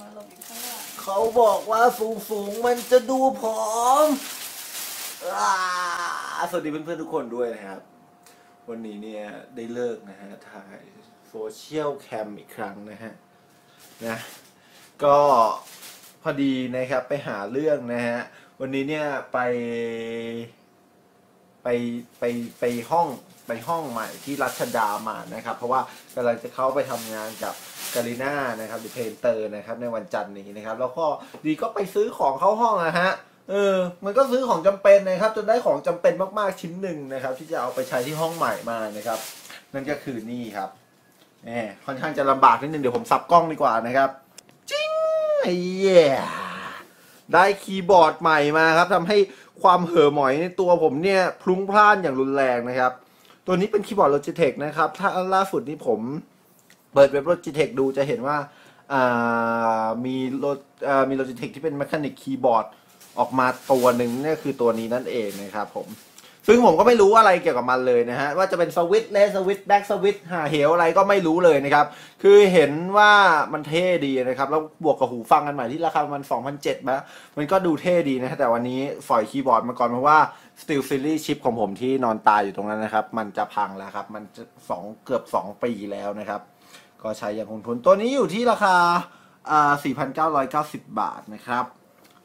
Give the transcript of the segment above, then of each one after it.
มาหลบอยู่ข้างหลังเขาบอกว่าสูงสูงมันจะดูผอมอ่าสวัสดีเพื่อนๆทุกคนด้วยนะครับ วันนี้เนี่ยได้เลิกนะฮะถ่ายโซเชียลแคมอีกครั้งนะฮะนะก็พอดีนะครับไปหาเรื่องนะฮะวันนี้เนี่ยไปไปไปไปห้อง ไปห้องใหม่ที่รัชดามานะครับ เพราะว่ากำลังจะเข้าไปทำงานกับกาลิน่านะครับหรือเพนเตอร์นะครับในวันจันทร์นี้นะครับ แล้วก็ดีก็ไปซื้อของเข้าห้องนะฮะเออ มันก็ซื้อของจำเป็นนะครับ จนได้ของจำเป็นมากๆชิ้นหนึ่งนะครับ ที่จะเอาไปใช้ที่ห้องใหม่มานะครับ นั่นก็คือนี่ครับแหมค่อนข้างจะลำบากนิดนึงเดี๋ยวผมซับกล้องดีกว่านะครับจิ้งไอ้เหี้ยได้คีย์บอร์ดใหม่มาครับทำให้ความเห่อหมอยในตัวผมเนี่ยพลุ้งพล่านอย่างรุนแรงนะครับ ตัวนี้เป็นคีย์บอร์ด Logitech นะครับ ถ้าล่าสุดนี้ผมเปิดเว็บ Logitech ดูจะเห็นว่าามีโลมี Logitech ที่เป็น Mechanic Keyboard ออกมาตัวหนึ่งนี่คือตัวนี้นั่นเองนะครับผม ซึ่งผมก็ไม่รู้อะไรเกี่ยวกับมันเลยนะฮะว่าจะเป็นสวิตเลสสวิตแบ็กสวิตหาเหวอะไรก็ไม่รู้เลยนะครับ คือเห็นว่ามันเท่ดีนะครับ แล้วบวกกับหูฟังกันใหม่ที่ราคามัน2,007นะมันก็ดูเท่ดีนะฮะแต่วันนี้ฝอยคีย์บอร์ดมาก่อนเพราะว่า Steel Series ชิปของผมที่นอนตายอยู่ตรงนั้นนะครับ มันจะพังแล้วครับ มันสองเกือบ 2 ปีแล้วนะครับ ก็ใช้อย่างคงทนตัวนี้อยู่ที่ราคาอ่า4,990 บาทนะครับ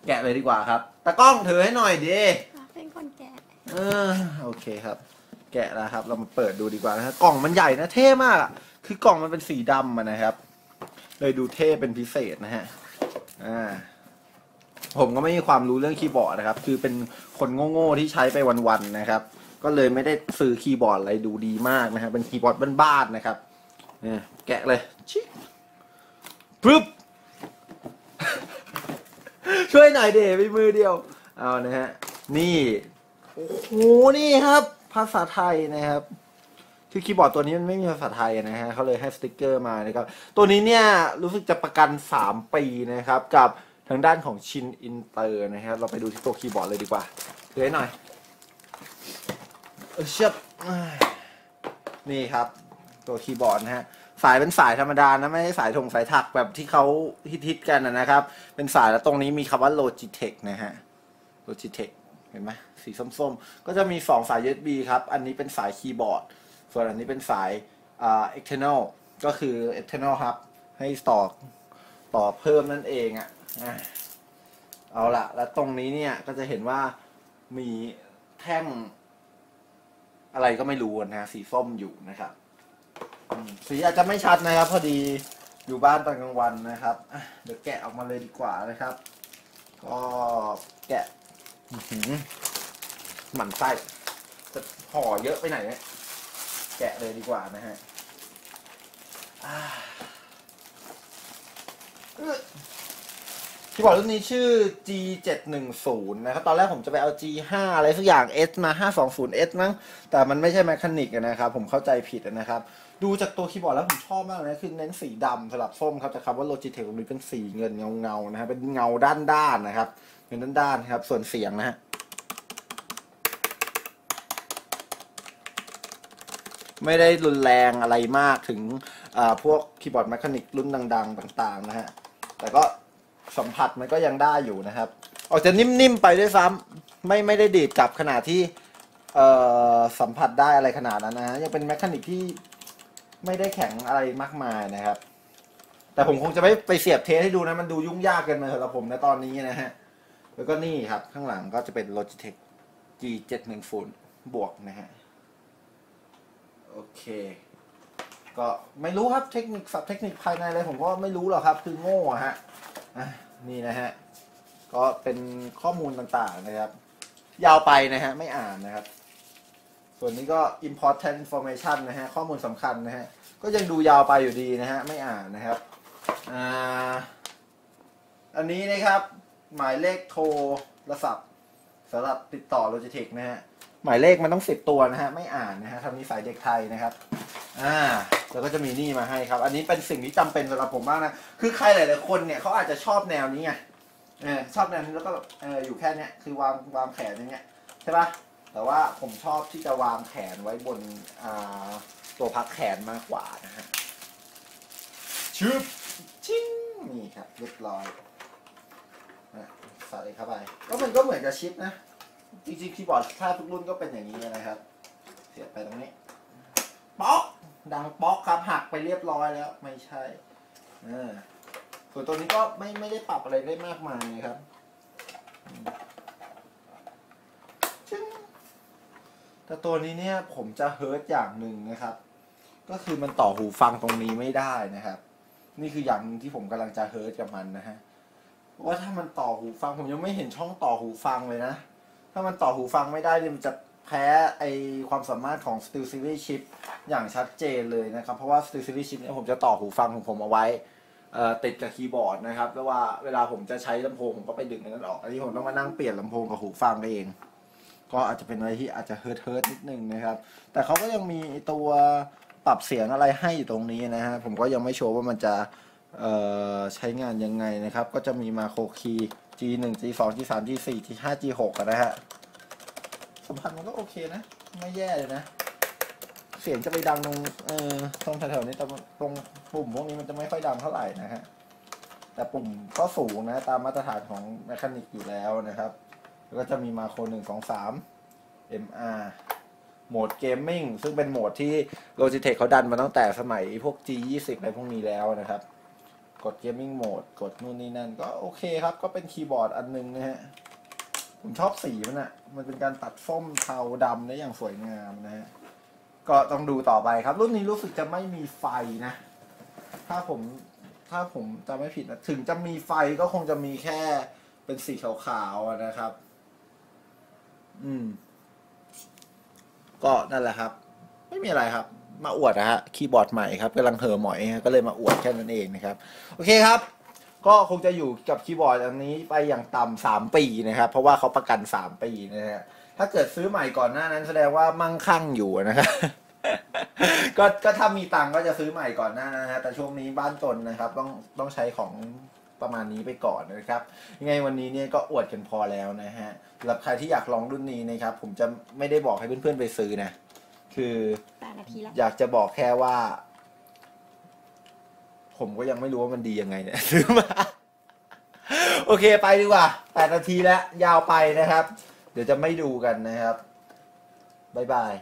แกะเลยดีกว่าครับตากล้องถือให้หน่อยดิเป็นคนแก ออโอเคครับ แกะแล้วครับ เรามาเปิดดูดีกว่านะฮะกล่องมันใหญ่นะเท่มากอะคือกล่องมันเป็นสีดำอะนะครับ เลยดูเท่เป็นพิเศษนะฮะอ่าผมก็ไม่มีความรู้เรื่องคีย์บอร์ดนะครับ คือเป็นคนโง่ๆที่ใช้ไปวันๆนะครับ ก็เลยไม่ได้ซื้อคีย์บอร์ดอะไรดูดีมากนะครับเป็นคีย์บอร์ดบ้านๆนะครับเนี่ยแกะเลยชิปึ๊บช่วยหน่อยเดไปมือเดียว เอานะฮะ นี่ โอ้โหนี่ครับ ภาษาไทยนะครับคือคีย์บอร์ดตัวนี้มันไม่มีภาษาไทยนะฮะเขาเลยให้สติกเกอร์มานะครับ ตัวนี้เนี่ยรู้สึกจะประกัน 3 ปีนะครับ กับทางด้านของชินอินเตอร์นะครับ เราไปดูที่ตัวคีย์บอร์ดเลยดีกว่าเดี๋ยวให้หน่อยเออเชียบนี่ครับ ตัวคีย์บอร์ดนะฮะสายเป็นสายธรรมดานะไม่ใช่สายถงสายถักแบบที่เขาฮิตๆกันนะนะครับ เป็นสายแล้วตรงนี้มีคำว่า Logitech นะฮะ Logitech เห็นไหมสีส้มๆ ก็จะมี 2 สาย USB ครับ อันนี้เป็นสายคีย์บอร์ด ส่วนอันนี้เป็นสายอ่า external ก็คือ external ครับ ให้ต่อต่อเพิ่มนั่นเองอะ่ะเอาละแล้วตรงนี้เนี่ยก็จะเห็นว่ามีแท่งอะไรก็ไม่รู้นะฮะสีส้มอยู่นะครับสีอาจจะไม่ชัดนะครับ พอดีอยู่บ้านตอนกลางวันนะครับเดี๋ยวแกะออกมาเลยดีกว่านะครับ ก็แกะ อื้อหือหมั่นไส้จะห่อเยอะไปไหนเนี่ยแกะเลยดีกว่านะฮะอ่าอึ๊ดที่บอกรุ่นนี้ชื่อ G710 นะครับ ตอนแรกผมจะไปเอา G5 อะไรสักอย่าง S มา 520S มั้ง แต่มันไม่ใช่แมคานิกนะครับ ผมเข้าใจผิดนะครับ ดูจากตัวคีย์บอร์ดแล้วผมชอบมากนะคือเน้นสีดำสลับส้มครับ แต่คำว่า Logitech ตรงนี้เป็นสีเงินเงาๆนะฮะ เป็นเงาด้านๆนะครับ เป็นด้านด้านๆครับ ส่วนเสียงนะฮะไม่ได้รุนแรงอะไรมากถึงพวกคีย์บอร์ดแมคานิกรุ่นดัง ๆ ต่างๆนะฮะ แต่ก็สัมผัสมันก็ยังได้อยู่นะครับ ออกจะนิ่ม ๆ ไปด้วยซ้ำไม่ไม่ได้ดีดกลับขนาดที่สัมผัสได้อะไรขนาดนั้นนะฮะยังเป็นแมคานิกที่ไม่ได้แข็งอะไรมากมายนะครับ แต่ผมคงจะไม่ไปเสียบเทสให้ดูนะ มันดูยุ่งยากเกินไปสำหรับผมในะตอนนี้นะฮะ แล้วก็นี่ครับข้างหลังก็จะเป็น Logitech G710 บวกนะฮะ โอเค ก็ไม่รู้ครับเทคนิคสับเทคนิคภายในอะไรผมก็ไม่รู้หรอกครับ คือโง่ฮะอะนี่นะฮะ ก็เป็นข้อมูลต่างๆนะครับ ยาวไปนะฮะ ไม่อ่านนะครับ ส่วนนี้ก็ important information นะฮะ ข้อมูลสำคัญนะฮะ ก็ยังดูยาวไปอยู่ดีนะฮะ ไม่อ่านนะครับ อ่า อันนี้นะครับ หมายเลขโทรศัพท์สำหรับติดต่อ Logitech นะฮะ หมายเลขมันต้องสิบตัวนะฮะ ไม่อ่านนะฮะทำนิสัยเด็กไทยนะครับ อ่า แล้วก็จะมีนี่มาให้ครับ อันนี้เป็นสิ่งที่จำเป็นสำหรับผมมากนะ คือใครหลาย ๆ คนเนี่ยเขาอาจจะชอบแนวนี้ไง เออชอบแนวนี้แล้วก็เอออยู่แค่เนี้ย คือวางวางแขนอย่างเงี้ยใช่ปะแต่ว่าผมชอบที่จะวางแขนไว้บนอ่าตัวพักแขนมากกว่านะฮะชึบชิงนี่ครับเรียบร้อย นะใส่เข้าไป ก็มันก็เหมือนกับชิปนะ จริงๆคีย์บอร์ดถ้าทุกรุ่นก็เป็นอย่างนี้นะครับ เสียบไปตรงนี้ ป๊อก ดังป๊อกครับหักไปเรียบร้อยแล้ว ไม่ใช่อ่าส่วนตัวนี้ก็ไม่ไม่ได้ปรับอะไรได้มากมายนะครับอืมชึ้งแต่ตัวนี้เนี่ยผมจะเฮิร์ตอย่างหนึ่งนะครับ ก็คือมันต่อหูฟังตรงนี้ไม่ได้นะครับ นี่คืออย่างหนึ่งที่ผมกำลังจะเฮิร์ตกับมันนะฮะ ว่าถ้ามันต่อหูฟังผมยังไม่เห็นช่องต่อหูฟังเลยนะ ถ้ามันต่อหูฟังไม่ได้เนี่ยมันจะแพ้ไอความสามารถของ Steel Series Chip อย่างชัดเจนเลยนะครับ เพราะว่า Steel Series Chip เนี่ยผมจะต่อหูฟังของผมเอาไว้ติดกับคีย์บอร์ดนะครับแล้วว่าเวลาผมจะใช้ลำโพงผมก็ไปดึงนั้นออกอันนี้ผมต้องมานั่งเปลี่ยนลำโพงกับหูฟังเอง ก็อาจจะเป็นอะไรที่อาจจะเฮิร์ทเฮิร์ทนิดนึงนะครับ แต่เขาก็ยังมีตัวปรับเสียงอะไรให้อยู่ตรงนี้นะฮะผมก็ยังไม่โชว์ว่ามันจะ ใช้งานยังไงนะครับ ก็จะมีมาโครคีย์ G1 G2 G3 G4 G5 G6 นะฮะสัมผัสมันก็โอเคนะ ไม่แย่เลยนะ เสียงจะไปดังตรงเออตรงแถวๆนี้แต่ตรงปุ่มพวกนี้มันจะไม่ค่อยดังเท่าไหร่นะฮะแต่ปุ่มก็สูงนะ ตามมาตรฐานของแมคานิกอยู่แล้วนะครับ แล้วก็จะมีมาโครหนึ่งสองสาม MR โหมดเกมมิ่งซึ่งเป็นโหมดที่ Logitech เขาดันมาตั้งแต่สมัยพวก G20 อะไรพวกนี้แล้วนะครับ กดเกมมิ่งโหมดกดนู่นนี่นั่น ก็โอเคครับ ก็เป็นคีย์บอร์ดอันนึงนะฮะ ผมชอบสีมันอะมันเป็นการตัดส้มเทาดำได้อย่างสวยงามนะฮะ ก็ต้องดูต่อไปครับ รุ่นนี้รู้สึกจะไม่มีไฟนะ ถ้าผมถ้าผมจำไม่ผิดนะ ถึงจะมีไฟก็คงจะมีแค่เป็นสีขาวๆนะครับ อืม ก็นั่นแหละครับ ไม่มีอะไรครับ มาอวดนะฮะคีย์บอร์ดใหม่ครับกำลังเห่อหมอยก็เลยมาอวดแค่นั้นเองนะครับ โอเคครับ ก็คงจะอยู่กับคีย์บอร์ดอันนี้ไปอย่างต่ำสามปีนะครับ เพราะว่าเขาประกันสามปีนะฮะถ้าเกิดซื้อใหม่ก่อนหน้านั้นแสดงว่ามั่งคั่งอยู่นะครับก็ก็ถ้ามีตังก็จะซื้อใหม่ก่อนหน้านะฮะแต่ช่วงนี้บ้านจนนะครับ ต้องต้องใช้ของประมาณนี้ไปก่อนนะครับ ยังไงวันนี้เนี่ยก็อวดกันพอแล้วนะฮะสำหรับใครที่อยากลองรุ่นนี้นะครับ ผมจะไม่ได้บอกให้เพื่อนๆไปซื้อนะ คือแปดนาทีแล้วอยากจะบอกแค่ว่า ผมก็ยังไม่รู้ว่ามันดียังไงเนี่ยซื้อมา โอเคไปดีกว่าแปดนาทีแล้ว ยาวไปนะครับ เดี๋ยวจะไม่ดูกันนะครับ บ๊ายบาย